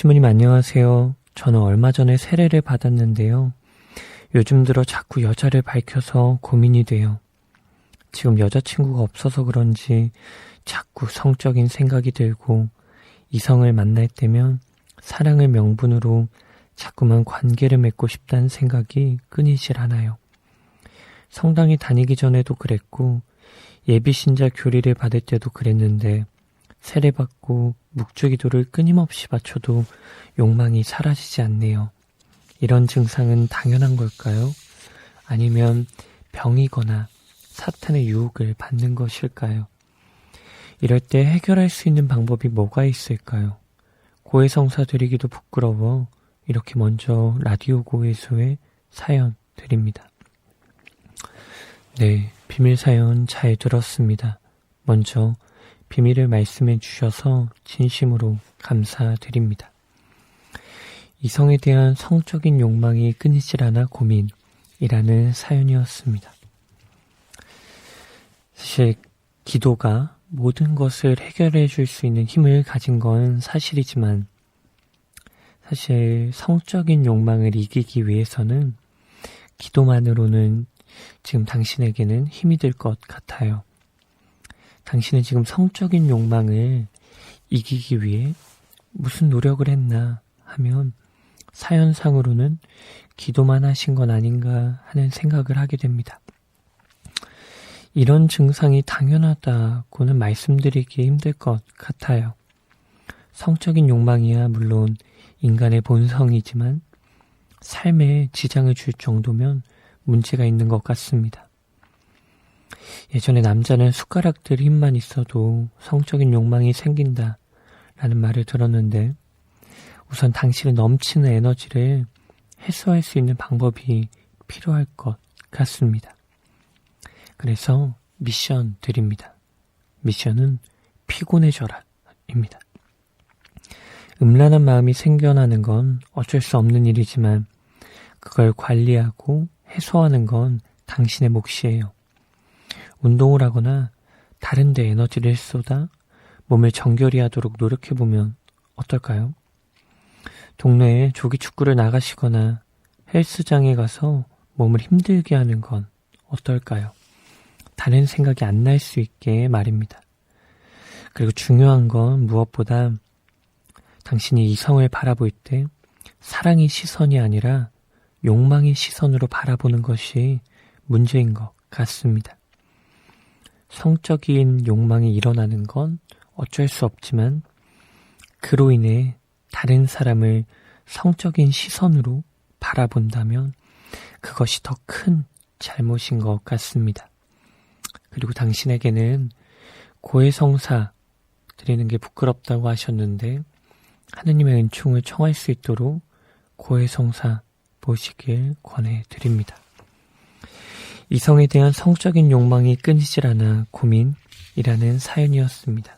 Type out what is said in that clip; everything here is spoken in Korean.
시모님 안녕하세요. 저는 얼마 전에 세례를 받았는데요. 요즘 들어 자꾸 여자를 밝혀서 고민이 돼요. 지금 여자친구가 없어서 그런지 자꾸 성적인 생각이 들고 이성을 만날 때면 사랑을 명분으로 자꾸만 관계를 맺고 싶다는 생각이 끊이질 않아요. 성당에 다니기 전에도 그랬고 예비신자 교리를 받을 때도 그랬는데 세례받고 묵주기도를 끊임없이 바쳐도 욕망이 사라지지 않네요. 이런 증상은 당연한 걸까요? 아니면 병이거나 사탄의 유혹을 받는 것일까요? 이럴 때 해결할 수 있는 방법이 뭐가 있을까요? 고해성사 드리기도 부끄러워 이렇게 먼저 라디오 고해소에 사연 드립니다. 네, 비밀 사연 잘 들었습니다. 먼저 비밀을 말씀해 주셔서 진심으로 감사드립니다. 이성에 대한 성적인 욕망이 끊이질 않아 고민이라는 사연이었습니다. 사실 기도가 모든 것을 해결해 줄 수 있는 힘을 가진 건 사실이지만 사실 성적인 욕망을 이기기 위해서는 기도만으로는 지금 당신에게는 힘이 될것 같아요. 당신은 지금 성적인 욕망을 이기기 위해 무슨 노력을 했나 하면 사연상으로는 기도만 하신 건 아닌가 하는 생각을 하게 됩니다. 이런 증상이 당연하다고는 말씀드리기 힘들 것 같아요. 성적인 욕망이야 물론 인간의 본성이지만 삶에 지장을 줄 정도면 문제가 있는 것 같습니다. 예전에 남자는 숟가락들 힘만 있어도 성적인 욕망이 생긴다 라는 말을 들었는데 우선 당신의 넘치는 에너지를 해소할 수 있는 방법이 필요할 것 같습니다. 그래서 미션 드립니다. 미션은 피곤해져라 입니다. 음란한 마음이 생겨나는 건 어쩔 수 없는 일이지만 그걸 관리하고 해소하는 건 당신의 몫이에요. 운동을 하거나 다른 데 에너지를 쏟아 몸을 정결히 하도록 노력해보면 어떨까요? 동네에 조기 축구를 나가시거나 헬스장에 가서 몸을 힘들게 하는 건 어떨까요? 다른 생각이 안 날 수 있게 말입니다. 그리고 중요한 건 무엇보다 당신이 이성을 바라볼 때 사랑의 시선이 아니라 욕망의 시선으로 바라보는 것이 문제인 것 같습니다. 성적인 욕망이 일어나는 건 어쩔 수 없지만 그로 인해 다른 사람을 성적인 시선으로 바라본다면 그것이 더 큰 잘못인 것 같습니다. 그리고 당신에게는 고해성사 드리는 게 부끄럽다고 하셨는데 하느님의 은총을 청할 수 있도록 고해성사 보시길 권해 드립니다. 이성에 대한 성적인 욕망이 끊이질 않아 고민이라는 사연이었습니다.